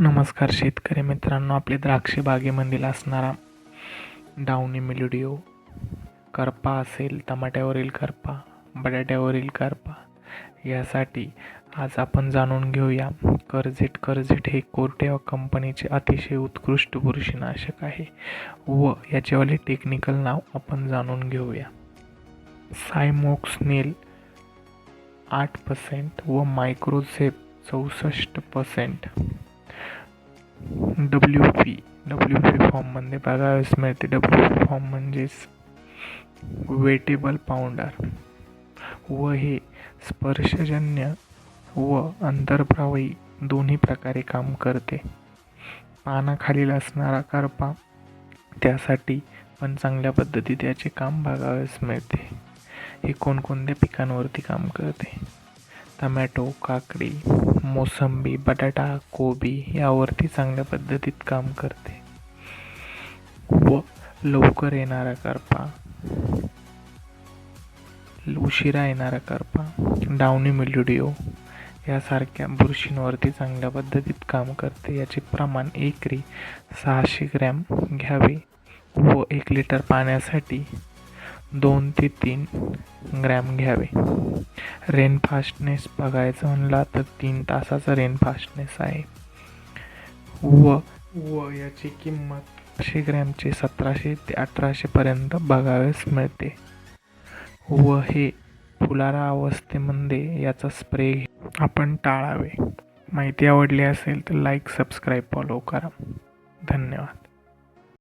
नमस्कार शेतकरी मित्रांनो आपले द्राक्ष बागेमधील असणारा डाउनी मिलिडिओ करपा असेल टमाट्यावरील करपा बटाट्यावरील करपा यासाठी आज आपण जाणून घेऊया कर्जेट कर्जेट हे कोरटेवा कंपनीचे अतिशय उत्कृष्ट बुरशीनाशक आहे व याचेवाले टेक्निकल नाव आपण जाणून घेऊया. सायमोक्सनेल आठ पर्सेंट व मायक्रोझेप चौसष्ट percent W P W P फॉर्ममध्ये बघावयास मिळते. डब्ल्यू पी फॉर्म म्हणजेच वेटेबल पाऊंडर व हे स्पर्शजन्य व अंतर्प्रवाही दोन्ही प्रकारे काम करते. पानाखालील असणारा करपा त्यासाठी पण चांगल्या पद्धतीत याचे काम बघावयास मिळते. हे कोणकोणत्या पिकांवरती काम करते? टमॅटो काकडी मोसंबी बटाटा कोबी यावरती चांगल्या पद्धतीत काम करते. व लवकर येणारा करपा. उशिरा येणारा करपा. डावणी मिल्युडिओ यासारख्या बुरशींवरती चांगल्या पद्धतीत काम करते. याचे प्रमाण एकरी सहाशे ग्रॅम घ्यावे व एक लिटर पाण्यासाठी दोन ते तीन ग्रॅम घ्यावे. रेन फास्टनेस बघायचं म्हणला तर तीन तासाचा रेन फास्टनेस आहे. व व याची किंमत पाचशे ग्रॅमचे सतराशे ते अठराशेपर्यंत बघावेस मिळते. व हे फुलारा अवस्थेमध्ये याचा स्प्रे आपण टाळावे. माहिती आवडली असेल तर लाईक सबस्क्राईब फॉलो करा. धन्यवाद.